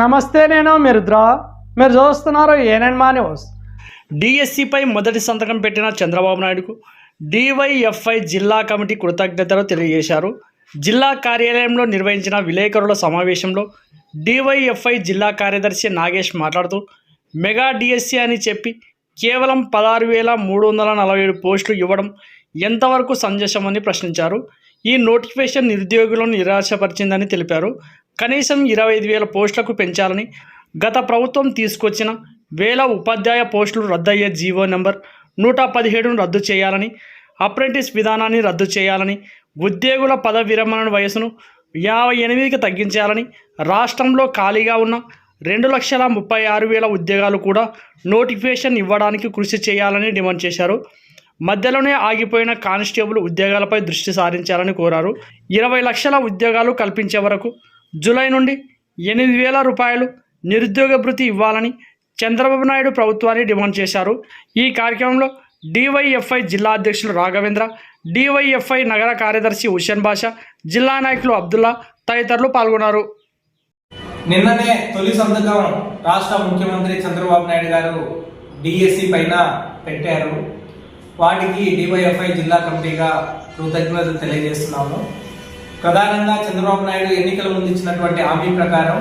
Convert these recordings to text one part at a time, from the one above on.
నమస్తే నేను మిరుద్ర. మీరు చూస్తున్నారు ఏనన్ మా న్యూస్ డిఎస్సిపై మొదటి సంతకం పెట్టిన చంద్రబాబు నాయుడుకు డివైఎఫ్ఐ జిల్లా కమిటీ కృతజ్ఞతలు తెలియజేశారు. జిల్లా కార్యాలయంలో నిర్వహించిన విలేకరుల సమావేశంలో డివైఎఫ్ఐ జిల్లా కార్యదర్శి నాగేష్ మాట్లాడుతూ మెగా డిఎస్సి అని చెప్పి కేవలం పదహారు వేల మూడు వందల నలభై ఏడు పోస్టులు ఇవ్వడం ఎంతవరకు సంజసమని ప్రశ్నించారు? ఈ నోటిఫికేషన్ నిరుద్యోగులను నిరాశపరిచిందని తెలిపారు. కనీసం ఇరవై ఐదు వేల పోస్టులకు పెంచాలని గత ప్రభుత్వం తీసుకొచ్చిన వేల ఉపాధ్యాయ పోస్టులు రద్దయ్యే జీవో నెంబర్ నూట పదిహేడును రద్దు చేయాలని అప్రెంటిస్ విధానాన్ని రద్దు చేయాలని ఉద్యోగుల పద విరమణ వయసును యాభై ఎనిమిదికి తగ్గించాలని రాష్ట్రంలో ఖాళీగా ఉన్న రెండు లక్షల ముప్పై ఆరు వేల ఉద్యోగాలు కూడా నోటిఫికేషన్ ఇవ్వడానికి కృషి చేయాలని డిమాండ్ చేశారు. మధ్యలోనే ఆగిపోయిన కానిస్టేబుల్ ఉద్యోగాలపై దృష్టి సారించాలని కోరారు. ఇరవై లక్షల ఉద్యోగాలు కల్పించే వరకు జూలై నుండి ఎనిమిది వేల రూపాయలు నిరుద్యోగ భృతి ఇవ్వాలని చంద్రబాబు నాయుడు ప్రభుత్వాన్ని డిమాండ్ చేశారు. ఈ కార్యక్రమంలో డివైఎఫ్ఐ జిల్లా అధ్యక్షులు రాఘవేంద్ర డివైఎఫ్ఐ నగర కార్యదర్శి హుషన్ బాషా జిల్లా నాయకులు అబ్దుల్లా తదితరులు పాల్గొన్నారు. నిన్ననే తొలి సంతకం రాష్ట్ర ముఖ్యమంత్రి చంద్రబాబు నాయుడు గారు డిఎస్సి పైన పెట్టారు. వాటికి డివైఎఫ్ఐ జిల్లా కమిటీగా కృతజ్ఞతలు తెలియజేస్తున్నాము. ప్రధానంగా చంద్రబాబు నాయుడు ఎన్నికల ముందు ఇచ్చినటువంటి హామీ ప్రకారం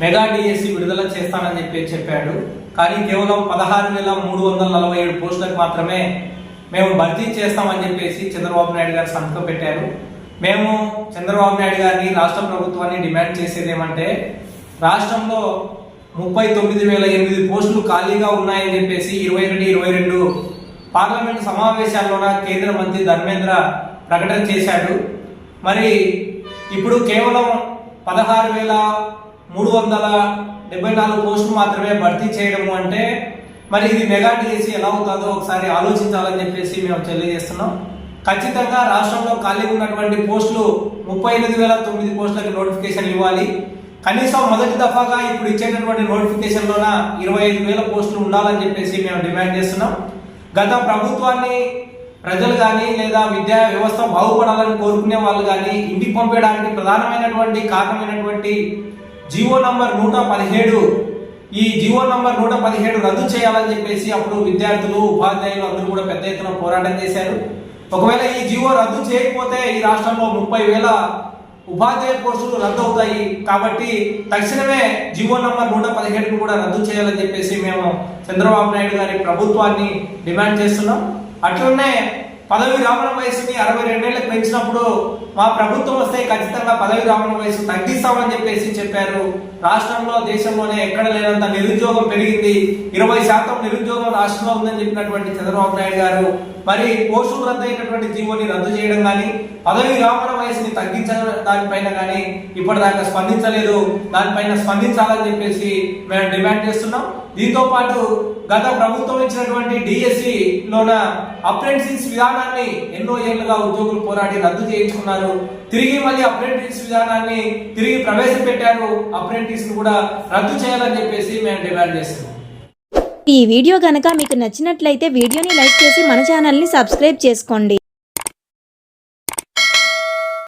మెగా డిఎస్సి విడుదల చేస్తానని చెప్పి చెప్పాడు. కానీ కేవలం పదహారు వేల మూడు వందల నలభై ఏడు పోస్టులకు మాత్రమే మేము భర్తీ చేస్తామని చెప్పేసి చంద్రబాబు నాయుడు గారు సంతకం పెట్టారు. మేము చంద్రబాబు నాయుడు గారిని రాష్ట్ర ప్రభుత్వాన్ని డిమాండ్ చేసేది ఏమంటే రాష్ట్రంలో ముప్పై తొమ్మిది వేల ఎనిమిది పోస్టులు ఖాళీగా ఉన్నాయని చెప్పేసి ఇరవై రెండు ఇరవై రెండు పార్లమెంట్ సమావేశాల్లోన కేంద్ర మంత్రి ధర్మేంద్ర ప్రకటన చేశాడు. మరి ఇప్పుడు కేవలం పదహారు వేల మూడు వందల డెబ్బై నాలుగు పోస్టులు మాత్రమే భర్తీ చేయడము అంటే మరి ఇది మెగా చేసి ఎలా అవుతుందో ఒకసారి ఆలోచించాలని చెప్పేసి మేము తెలియజేస్తున్నాం. ఖచ్చితంగా రాష్ట్రంలో ఖాళీ ఉన్నటువంటి పోస్టులు ముప్పై ఎనిమిది వేల తొమ్మిది పోస్టులకు నోటిఫికేషన్ ఇవ్వాలి. కనీసం మొదటి దఫాగా ఇప్పుడు ఇచ్చేటటువంటి నోటిఫికేషన్లోన ఇరవై ఐదు వేల పోస్టులు ఉండాలని చెప్పేసి మేము డిమాండ్ చేస్తున్నాం. గత ప్రభుత్వాన్ని ప్రజలు కానీ లేదా విద్యా వ్యవస్థ బాగుపడాలని కోరుకునే వాళ్ళు కానీ ఇంటికి పంపేయడానికి ప్రధానమైనటువంటి కారణమైనటువంటి జీవో నంబర్ నూట పదిహేడు ఈ జీవో నంబర్ నూట పదిహేడు రద్దు చేయాలని చెప్పేసి అప్పుడు విద్యార్థులు ఉపాధ్యాయులు అందరూ కూడా పెద్ద ఎత్తున పోరాటం చేశారు. ఒకవేళ ఈ జీవో రద్దు చేయకపోతే ఈ రాష్ట్రంలో ముప్పై వేల ఉపాధ్యాయ కోర్సులు రద్దు అవుతాయి కాబట్టి తక్షణమే జీవో నంబర్ నూట పదిహేడును కూడా రద్దు చేయాలని చెప్పేసి మేము చంద్రబాబు నాయుడు గారి ప్రభుత్వాన్ని డిమాండ్ చేస్తున్నాం. అట్లనే పదవి విరామణ వయసుని అరవై రెండేళ్ళకు పెంచినప్పుడు మా ప్రభుత్వం వస్తే ఖచ్చితంగా పదవి విరామణ వయసు తగ్గిస్తామని చెప్పేసి చెప్పారు. రాష్ట్రంలో దేశంలోనే ఎక్కడ లేనంత నిరుద్యోగం పెరిగింది. ఇరవై శాతం నిరుద్యోగం రాష్ట్రంలో ఉందని చెప్పినటువంటి చంద్రబాబు నాయుడు గారు మరి పోస్టులు రద్దయినటువంటి జీవోని రద్దు చేయడం కానీ పదవి విరామణ వయసుని తగ్గించడం దానిపైన కానీ ఇప్పటిదాకా స్పందించలేదు. దానిపైన స్పందించాలని చెప్పేసి మేము డిమాండ్ చేస్తున్నాం. దీంతో పాటు గత ప్రభుత్వం ఇచ్చినటువంటి డిఎస్సి లోన అప్రెంటిస్ విధానాన్ని ఎన్నో ఏళ్ళుగా ఉద్యోగులు పోరాడి రద్దు చేయించుకున్నారు. చేశారు. తిరిగి మళ్ళీ అప్రెంటిస్ విధానాన్ని తిరిగి ప్రవేశపెట్టారు. అప్రెంటిస్ కూడా రద్దు చేయాలని చెప్పేసి మేము డిమాండ్ చేస్తున్నాం. ఈ వీడియో గనక మీకు నచ్చినట్లయితే వీడియోని లైక్ చేసి మన ఛానల్ని సబ్స్క్రైబ్ చేసుకోండి.